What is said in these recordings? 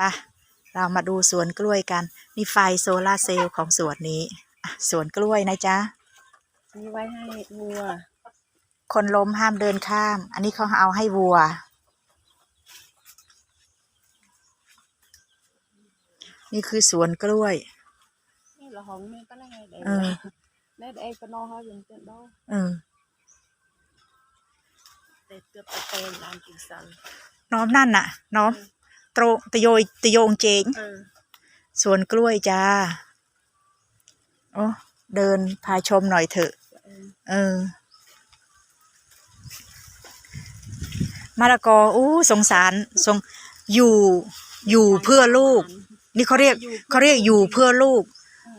ไปะเรามาดูสวนกล้วยกัน นี่ไฟโซลาร์เซลล์ของสวนนี้อะสวนกล้วยนะจ๊ะมีไว้ให้วัว คนล้มห้ามเดินข้าม อันนี้เขาเอาให้วัว นี่คือสวนกล้วยนี่ละหองนี่ก็ได้ไงเด็กเออได้เด็กก็นอนเขาอยู่เต็มดอกเออแต่เกือบจะเป็นลานกินสันน้อมนั่นน่ะ น้อม โตรตะโยยตะโยงเจง เออสวนกล้วยจ้า โอ้เดินพาชมหน่อยเถอะเออเออ มะละกอ อู้สงสาร สง อยู่ อยู่เพื่อลูก นี่เขาเรียก เขาเรียกอยู่เพื่อลูก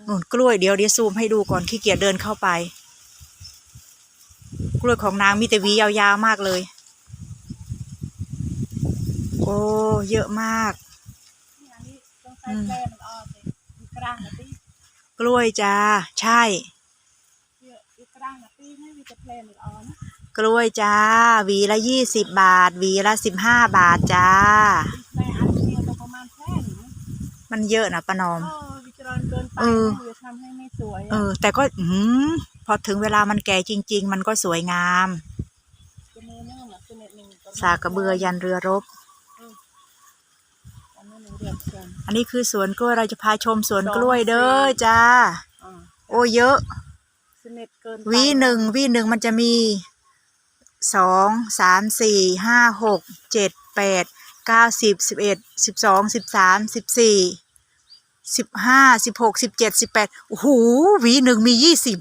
นู่นกล้วยเดี๋ยวเดี๋ยวซูมให้ดูก่อนขี้เกียจเดินเข้าไป กล้วยของนางมีแต่หวียาวๆมากเลยโอ้เยอะมากนี่อันนี้ต้องใส่แปลมันออกเลยอีกร่างนะพี่กล้วยจ้า ใช่อีกร่างนะพี่ไม่มีจะแปลมันออกนะกล้วยจ้าหวีละยี่สิบบาทหวีละสิบห้าบาทจ้าแปลอันเดียวก็ประมาณแค่นี้มันเยอะนะป้านอมโอ้วิจารณ์เกินไปเออมันจะทำให้ไม่สวยเออ แต่ก็อืมพอถึงเวลามันแก่จริง ๆ มันก็สวยงามจะมีเนื้อแบบเนึ่งสากกระเบือยันเรือรบ อันนี้หนึ่งเรียบกันอันนี้คือสวนกล้วยเราจะพาชมสวนกล้วยเด้อจ้าอ่าโอ้เยอะสนิทเกินไปวีหนึ่งวีหนึ่งมันจะมีสองสามสี่ห้าหกเจ็ดแปดเก้าสิบสิบเอ็ดสิบสองสิบสามสิบสี่สิบห้าสิบหกสิบเจ็ดสิบแปดโอ้โหหวีหนึ่งมียี่สิบ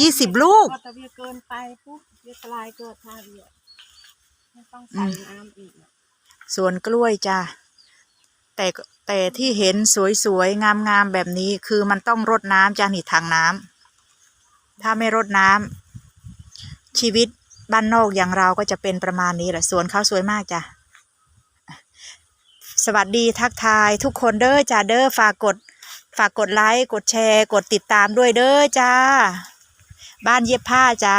ยี่สิบลูกก็จะเวียเกินไปปุ๊บเวียกลายเกิดท่าเวียไม่ต้องใส่น้ำอีกอะสวนกล้วยจ้า แต่แต่ที่เห็นสวยๆ งามๆ แบบนี้คือมันต้องรดน้ำจ้านี่ถังน้ำถ้าไม่รดน้ำชีวิตบ้านนอกอย่างเราก็จะเป็นประมาณนี้แหละสวนเขาสวยมากจ้ะ สวัสดีทักทายทุกคนเด้อจ้าเด้อฝากกด ฝากกดไลค์ กดแชร์ กดติดตามด้วยเด้อจ้า บ้านเย็บผ้าจ้า